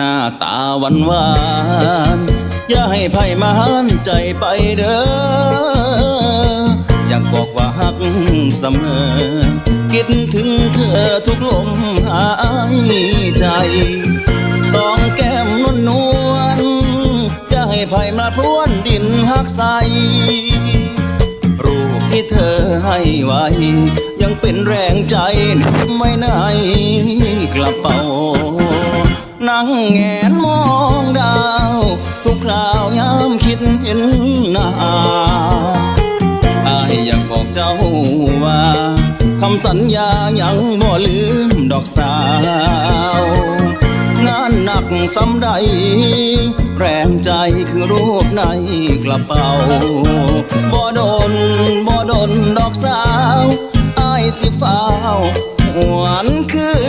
หน้าตาหวานหวานอย่าให้ไพ่มาหันใจไปเด้ออยากบอกว่าฮักเสมอ คิดถึงเธอทุกลมหายใจต้องแก้มนวลนวลอย่าให้ไพ่มาพรวนดินหักใสรูปที่เธอให้ไว้ ยังเป็นแรงใจไม่ในกระเป๋า นั่งแงนมองดาว ทุกคราวยามคิดเห็นหน้าอายอยากบอกเจ้าว่าคำสัญญายังบ่ลืมดอกสาว งานหนักสำใด แรงใจคือรูปในกระเป๋า บ่โดนบ่โดนดอกสาว อายสิฟ้าวหวนคืน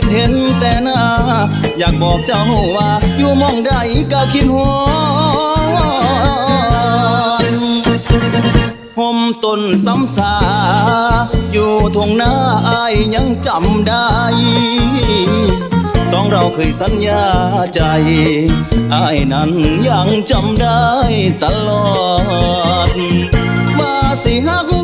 คิดเห็นแต่หน้า อยากบอกเจ้าว่าอยู่มองใดก็คิดฮอดห่มต้นซ้ำสา อยู่ทงหน้าอายยังจำได้สองเราเคยสัญญาใจอายนั้นยังจำได้ตลอดมาสิฮัก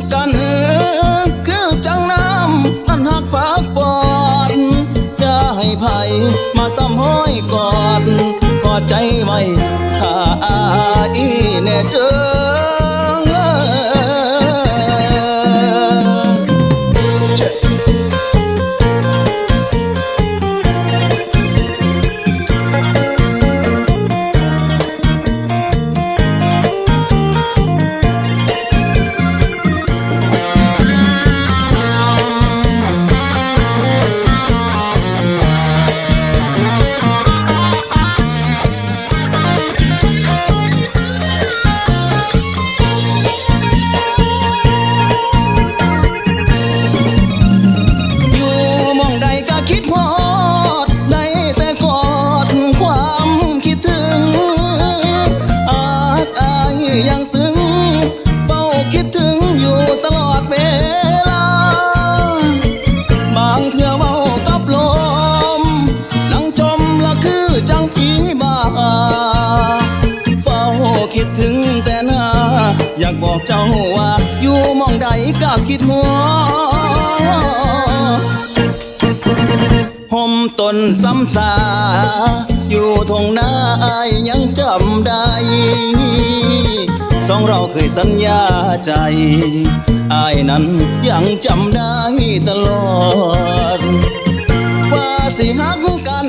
อากบอกเจ้าว่า อยู่มองใดก็คิดหัวห่มตนซ้ำสา อยู่ทงหน้าอายยังจำได้สองเราเคยสัญญาใจ อายนั้นยังจำได้ตลอดว่าสิฮักกัน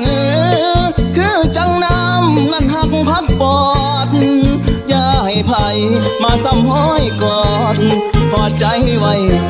你为。